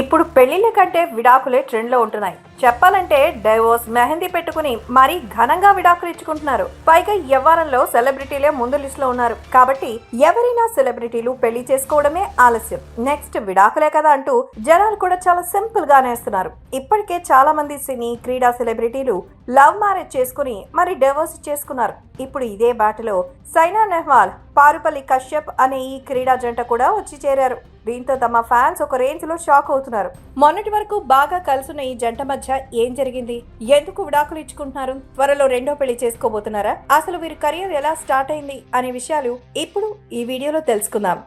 ఇప్పుడు పెళ్ళిళ్ళ కంటే విడాకులే ట్రెండ్లో ఉంటున్నాయి. చెప్పాలంటే డైవోర్స్ మెహందీ పెట్టుకుని మరీ ఘనంగా విడాకులు ఇచ్చుకుంటున్నారు. పైగా వ్యవహారంలో సెలబ్రిటీలే ముందు లిస్ట్లో ఉన్నారు. కాబట్టి ఎవరైనా సెలబ్రిటీలు పెళ్ళి చేసుకోవడమే ఆలస్యం. నెక్స్ట్ విడాకులే కదా అంటూ జనాలు కూడా చాలా సింపుల్ గానే అనేస్తున్నారు ఇప్పటికే చాలా మంది సినీ క్రీడా సెలబ్రిటీలు లవ్ మ్యారేజ్ చేసుకుని మరి డైవోర్స్ చేసుకున్నారు. ఇప్పుడు ఇదే బాటలో సైనా నెహ్వాల్ పారుపల్లి కశ్యప్ అనే ఈ క్రీడా జంట కూడా వచ్చి చేరారు. దీంతో తమ ఫ్యాన్స్ ఒక రేంజ్లో షాక్ అవుతున్నారు. మొన్నటి వరకు బాగా కలుసున్న ఈ జంట మధ్య ఏం జరిగింది? ఎందుకు విడాకులు ఇచ్చుకుంటున్నారు? త్వరలో రెండో పెళ్ళి చేసుకోబోతున్నారా? అసలు వీరి కెరియర్ ఎలా స్టార్ట్ అయింది? అనే విషయాలు ఇప్పుడు ఈ వీడియోలో తెలుసుకుందాం.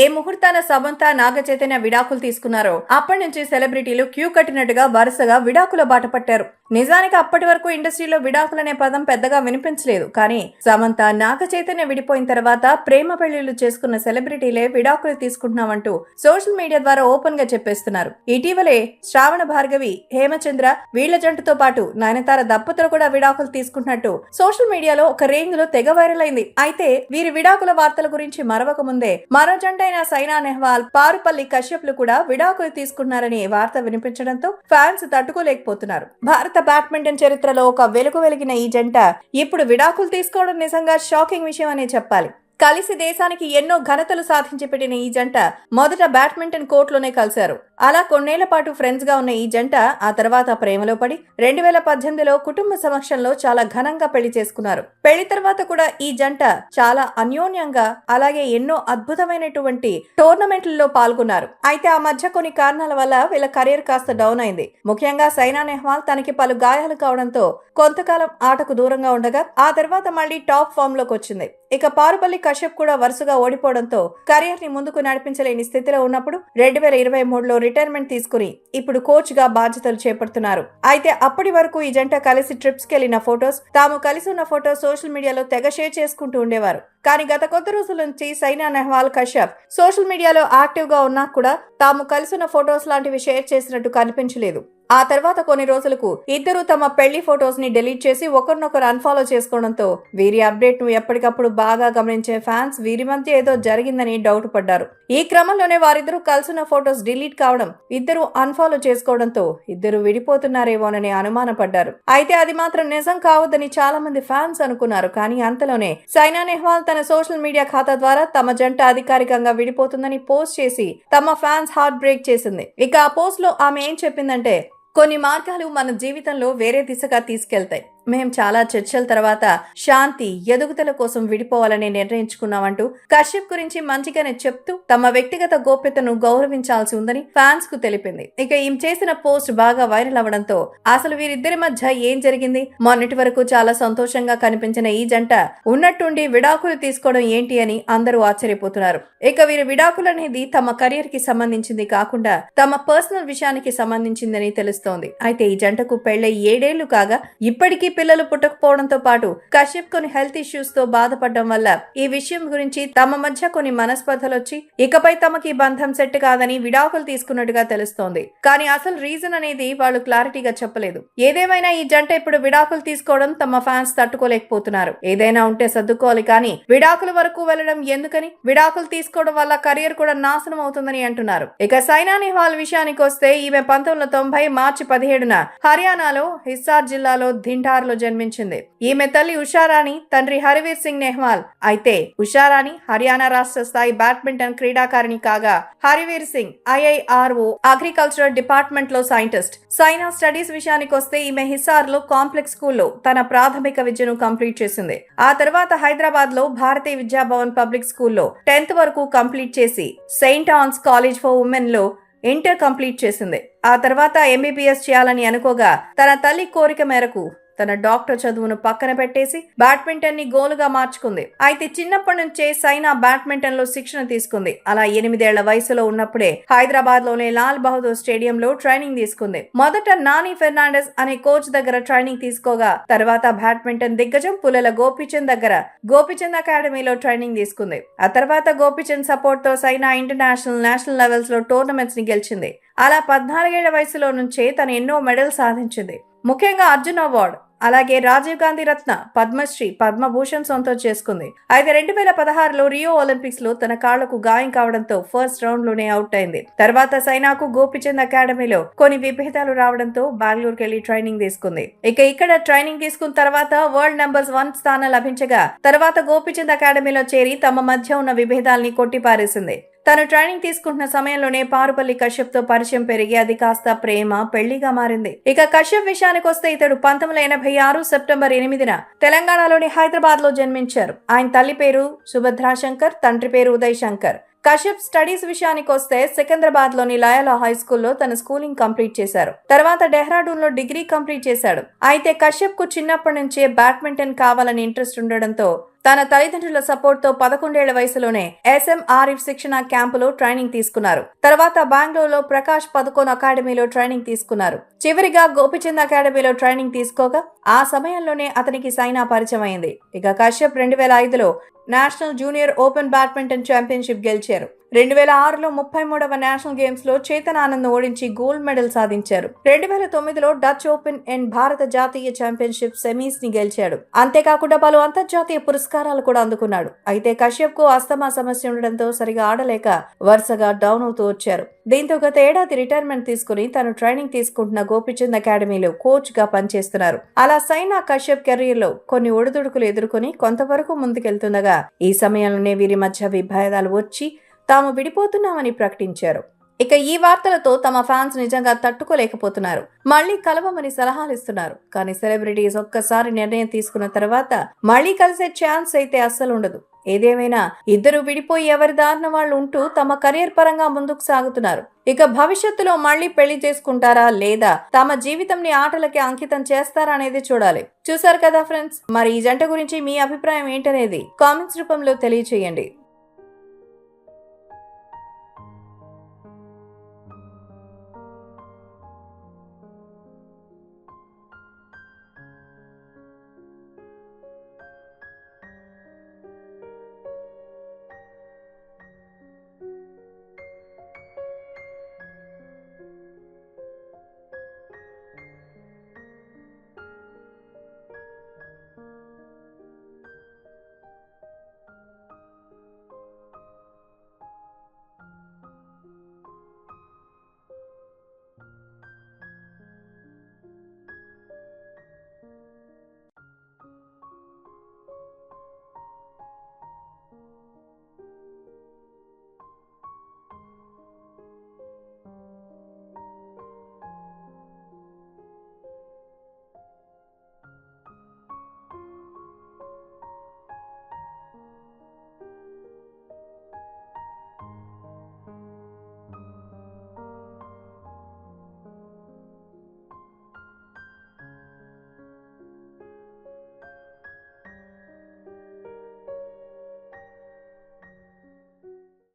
ఏ ముహూర్తాన సమంత నాగచైతన్య విడాకులు తీసుకున్నారో అప్పటి నుంచి సెలబ్రిటీలు క్యూ కట్టినట్టుగా వరుసగా విడాకుల బాట పట్టారు. నిజానికి అప్పటి వరకు ఇండస్ట్రీలో విడాకులనే పదం పెద్దగా వినిపించలేదు. కానీ సమంత నాగ చైతన్య విడిపోయిన తర్వాత ప్రేమ పెళ్ళిళ్ళు చేసుకున్న సెలబ్రిటీలే విడాకులు తీసుకుంటున్నామంటూ సోషల్ మీడియా ద్వారా ఓపెన్గా చెప్పేస్తున్నారు. ఇటీవలే శ్రావణ భార్గవి హేమచంద్ర వీళ్ళ జంటతో పాటు నయనతార దంపతులు కూడా విడాకులు తీసుకుంటున్నట్టు సోషల్ మీడియాలో ఒక రేంజ్లో తెగ వైరల్ అయింది. అయితే వీరి విడాకుల వార్తల గురించి మరవక ముందే మరో జంట అయిన సైనా నెహ్వాల్ పారుపల్లి కశ్యప్లు కూడా విడాకులు తీసుకున్నారని వార్త వినిపించడంతో ఫ్యాన్స్ తట్టుకోలేకపోతున్నారు. భారత బ్యాడ్మింటన్ చరిత్రలో ఒక వెలుగు వెలిగిన ఈ జంట ఇప్పుడు విడాకులు తీసుకోవడం నిజంగా షాకింగ్ విషయం అనే చెప్పాలి. కలిసి దేశానికి ఎన్నో ఘనతలు సాధించి పెట్టిన ఈ జంట మొదట బ్యాడ్మింటన్ కోర్టులోనే కలిశారు. అలా కొన్నేళ్ళ పాటు ఫ్రెండ్స్గా ఉన్న ఈ జంట ఆ తర్వాత ప్రేమలో పడి రెండు వేల పద్దెనిమిదిలో కుటుంబ సమక్షంలో చాలా ఘనంగా పెళ్ళి చేసుకున్నారు. పెళ్ళి తర్వాత కూడా ఈ జంట చాలా అన్యోన్యంగా అలాగే ఎన్నో అద్భుతమైనటువంటి టోర్నమెంట్లలో పాల్గొన్నారు. అయితే ఆ మధ్య కొన్ని కారణాల వల్ల వీళ్ళ కెరీర్ కాస్త డౌన్ అయింది. ముఖ్యంగా సైనా నెహ్వాల్ తనకి పలు గాయాలు కావడంతో కొంతకాలం ఆటకు దూరంగా ఉండగా ఆ తర్వాత మళ్ళీ టాప్ ఫామ్లోకి వచ్చింది. ఇక పారుపల్లి కశ్యప్ కూడా వరుసగా ఓడిపోవడంతో కెరియర్ని ముందుకు నడిపించలేని స్థితిలో ఉన్నప్పుడు రెండు వేల ఇరవై మూడులో రిటైర్మెంట్ తీసుకుని ఇప్పుడు కోచ్గా బాధ్యతలు చేపడుతున్నారు. అయితే అప్పటి వరకు ఈ జంట కలిసి ట్రిప్స్ కెళ్ళిన ఫొటోస్ తాము కలిసి ఉన్న ఫొటోస్ సోషల్ మీడియాలో తెగ షేర్ చేసుకుంటూ ఉండేవారు. కానీ గత కొద్ది రోజుల నుంచి సైనా నెహ్వాల్ కశ్యప్ సోషల్ మీడియాలో యాక్టివ్గా ఉన్నా కూడా తాము కలిసిన ఫొటోస్ లాంటివి షేర్ చేసినట్టు కనిపించలేదు. ఆ తర్వాత కొన్ని రోజులకు ఇద్దరు తమ పెళ్ళి ఫొటోస్ని డిలీట్ చేసి ఒకరినొకరు అన్ఫాలో చేసుకోవడంతో వీరి అప్డేట్ను ఎప్పటికప్పుడు బాగా గమనించే ఫ్యాన్స్ వీరి మధ్య ఏదో జరిగిందని డౌట్ పడ్డారు. ఈ క్రమంలోనే వారిద్దరూ కలిసిన ఫొటోస్ డిలీట్ కావడం ఇద్దరు అన్ఫాలో చేసుకోవడంతో ఇద్దరు విడిపోతున్నారేమోనని అనుమానపడ్డారు. అయితే అది మాత్రం నిజం కావద్దని చాలా మంది ఫ్యాన్స్ అనుకున్నారు కానీ అంతలోనే సైనా నెహ్వాల్ తన సోషల్ మీడియా ఖాతా ద్వారా తమ జంట అధికారికంగా విడిపోతుందని పోస్ట్ చేసి తమ ఫ్యాన్స్ హార్ట్ బ్రేక్ చేసింది. ఇక ఆ పోస్ట్లో ఆమె ఏం చెప్పిందంటే కొన్ని మార్గాలు మన జీవితంలో వేరే దిశగా తీసుకెళ్తాయి. మేం చాలా చర్చల తర్వాత శాంతి ఎదుగుదల కోసం విడిపోవాలని నిర్ణయించుకున్నామంటూ కశ్యప్ గురించి మంచిగానే చెప్తూ తమ వ్యక్తిగత గోప్యతను గౌరవించాల్సి ఉందని ఫ్యాన్స్కు తెలిపింది. ఇక ఈమె చేసిన పోస్ట్ బాగా వైరల్ అవడంతో అసలు వీరిద్దరి మధ్య ఏం జరిగింది? మొన్నటి వరకు చాలా సంతోషంగా కనిపించిన ఈ జంట ఉన్నట్టుండి విడాకులు తీసుకోవడం ఏంటి అని అందరూ ఆశ్చర్యపోతున్నారు. ఇక వీరి విడాకులు అనేది తమ కెరియర్కి సంబంధించింది కాకుండా తమ పర్సనల్ విషయానికి సంబంధించిందని తెలుస్తోంది. అయితే ఈ జంటకు పెళ్ళై ఏడేళ్ళు కాగా ఇప్పటికీ పిల్లలు పుట్టకపోవడంతో పాటు కశ్యప్ కొన్ని హెల్త్ ఇష్యూస్తో బాధపడడం వల్ల ఈ విషయం గురించి తమ మధ్య కొన్ని మనస్పర్ధలు వచ్చి ఇకపై తమకి బంధం సెట్ కాదని విడాకులు తీసుకున్నట్టుగా తెలుస్తోంది. కానీ అసలు రీజన్ అనేది వాళ్ళు క్లారిటీగా చెప్పలేదు. ఏదేమైనా ఈ జంట ఇప్పుడు విడాకులు తీసుకోవడం తమ ఫ్యాన్స్ తట్టుకోలేకపోతున్నారు. ఏదైనా ఉంటే సర్దుకోవాలి కానీ విడాకుల వరకు వెళ్ళడం ఎందుకని? విడాకులు తీసుకోవడం వల్ల కెరియర్ కూడా నాశనం అవుతుందని అంటున్నారు. ఇక సైనా నెహ్వాల్ విషయానికి వస్తే ఈమె పంతొమ్మిది వందల తొంభై మార్చి పదిహేడున హర్యానాలో హిస్సార్ జిల్లాలో ధిండార్ లో జన్మించింది. ఈమె తల్లి ఉషారాణి తండ్రి హరివీర్ సింగ్ నెహ్వాల్. అయితే ఉషారాణి హర్యానా రాష్ట్ర స్థాయి బ్యాడ్మింటన్ క్రీడాకారిణి కాగా హరివీర్ సింగ్ ఐఐఆర్ఓ అగ్రికల్చరల్ డిపార్ట్మెంట్లో సైంటిస్ట్. సైనా స్టడీస్ విషయానికి వస్తే ఈమె హిసార్లో కాంప్లెక్స్ స్కూల్లో తన ప్రాథమిక విద్యను కంప్లీట్ చేసింది. ఆ తర్వాత హైదరాబాద్లో భారతీయ విద్యాభవన్ పబ్లిక్ స్కూల్లో టెన్త్ వరకు కంప్లీట్ చేసి సెయింట్ ఆన్స్ కాలేజ్ ఫర్ ఉమెన్లో ఇంటర్ కంప్లీట్ చేసింది. ఆ తర్వాత ఎంబీబీఎస్ చేయాలని అనుకోగా తన తల్లి కోరిక మేరకు తన డాక్టర్ చదువును పక్కన పెట్టేసి బ్యాడ్మింటన్ని గోలుగా మార్చుకుంది. అయితే చిన్నప్పటి నుంచే సైనా బ్యాడ్మింటన్లో శిక్షణ తీసుకుంది. అలా ఎనిమిదేళ్ళ వయసులో ఉన్నప్పుడే హైదరాబాద్లోనే లాల్ బహదూర్ స్టేడియం లో ట్రైనింగ్ తీసుకుంది. మొదట నాని ఫెర్నాండెస్ అనే కోచ్ దగ్గర ట్రైనింగ్ తీసుకోగా తర్వాత బ్యాడ్మింటన్ దిగ్గజం పులల గోపిచంద్ దగ్గర గోపిచంద్ అకాడమీలో ట్రైనింగ్ తీసుకుంది. ఆ తర్వాత గోపిచంద్ సపోర్ట్తో సైనా ఇంటర్నేషనల్ నేషనల్ లెవెల్స్లో టోర్నమెంట్స్ని గెలిచింది. అలా పద్నాలుగేళ్ళ వయసులో నుంచే తను ఎన్నో మెడల్ సాధించింది. ముఖ్యంగా అర్జున్ అవార్డ్ అలాగే రాజీవ్ గాంధీ రత్న పద్మశ్రీ పద్మభూషణ్ సొంతం చేసుకుంది. అయితే రెండు వేల పదహారులో రియో ఒలింపిక్స్లో తన కాళ్ళకు గాయం కావడంతో ఫస్ట్ రౌండ్లోనే అవుట్ అయింది. తర్వాత సైనాకు గోపిచంద్ అకాడమీలో కొన్ని విభేదాలు రావడంతో బెంగళూరుకి వెళ్ళి ట్రైనింగ్ తీసుకుంది. ఇక ఇక్కడ ట్రైనింగ్ తీసుకున్న తర్వాత వరల్డ్ నెంబర్ వన్ స్థానం లభించగా తర్వాత గోపిచంద్ అకాడమీలో చేరి తమ మధ్య ఉన్న విభేదాల్ని కొట్టిపారేసింది. తను ట్రైనింగ్ తీసుకుంటున్న సమయంలోనే పారుపల్లి కశ్యప్తో పరిచయం పెరిగి అది కాస్త ప్రేమ పెళ్ళిగా మారింది. ఇక కశ్యప్ విషయానికి వస్తే ఇతడు పంతొమ్మిది వందల ఎనభై ఆరు సెప్టెంబర్ ఎనిమిదిన తెలంగాణలోని హైదరాబాద్లో జన్మించారు. ఆయన తల్లి పేరు సుభద్రా శంకర్ తండ్రి పేరు ఉదయ్ శంకర్ కశ్యప్ స్టడీస్ విషయానికి వస్తే సికింద్రాబాద్లోని లయాలా హై స్కూల్లో తన స్కూలింగ్ కంప్లీట్ చేశారు. తర్వాత డెహ్రాడూన్లో డిగ్రీ కంప్లీట్ చేశాడు. అయితే కశ్యప్కు చిన్నప్పటి నుంచే బ్యాడ్మింటన్ కావాలని ఇంట్రెస్ట్ ఉండడంతో తన తల్లిదండ్రుల సపోర్ట్తో పదకొండేళ్ళ వయసులోనే ఎస్ఎంఆర్ఎఫ్ శిక్షణ క్యాంపులో ట్రైనింగ్ తీసుకున్నారు. తర్వాత బెంగళూరులో ప్రకాష్ పదుకోన్ అకాడమీలో ట్రైనింగ్ తీసుకున్నారు. చివరిగా గోపిచంద్ అకాడమీలో ట్రైనింగ్ తీసుకోగా ఆ సమయంలోనే అతనికి సైనా పరిచయం అయింది. ఇక కశ్యప్ రెండు వేల ఐదులో national junior open badminton championship గెలిచారు. రెండు వేల ఆరులో ముప్పై మూడవ నేషనల్ గేమ్స్లో చేతన్ ఆనంద్ ఓడించి గోల్డ్ మెడల్ సాధించారు. రెండు వేల తొమ్మిదిలో డచ్ ఓపెన్ అండ్ భారత జాతీయ ఛాంపియన్షిప్ సెమీస్ని గెలిచాడు. అంతేకాకుండా పలు అంతర్జాతీయ పురస్కారాలు కూడా అందుకున్నాడు. అయితే కశ్యప్కు అస్తమా సమస్య ఉండడంతో సరిగా ఆడలేక వరుసగా డౌన్ అవుతూ వచ్చారు. దీంతో గత ఏడాది రిటైర్మెంట్ తీసుకుని తను ట్రైనింగ్ తీసుకుంటున్న గోపిచంద్ అకాడమీలో కోచ్గా పనిచేస్తున్నారు. అలా సైనా కశ్యప్ కెరీర్లో కొన్ని ఒడిదుడుకులు ఎదుర్కొని కొంతవరకు ముందుకెళ్తుండగా ఈ సమయంలోనే వీరి మధ్య విభేదాలు వచ్చి తాము విడిపోతున్నామని ప్రకటించారు. ఇక ఈ వార్తలతో తమ ఫ్యాన్స్ నిజంగా తట్టుకోలేకపోతున్నారు. మళ్ళీ కలవమని సలహాలు ఇస్తున్నారు. కానీ సెలబ్రిటీస్ ఒక్కసారి నిర్ణయం తీసుకున్న తర్వాత మళ్ళీ కలిసే ఛాన్స్ అయితే అస్సలు ఉండదు. ఏదేమైనా ఇద్దరు విడిపోయి ఎవరి దారిన వాళ్ళు ఉంటూ తమ కెరీర్ పరంగా ముందుకు సాగుతున్నారు. ఇక భవిష్యత్తులో మళ్ళీ పెళ్ళి చేసుకుంటారా లేదా తమ జీవితంని ఆటలకి అంకితం చేస్తారా అనేది చూడాలి. చూసారు కదా ఫ్రెండ్స్? మరి ఈ జంట గురించి మీ అభిప్రాయం ఏంటనేది కామెంట్స్ రూపంలో తెలియచేయండి.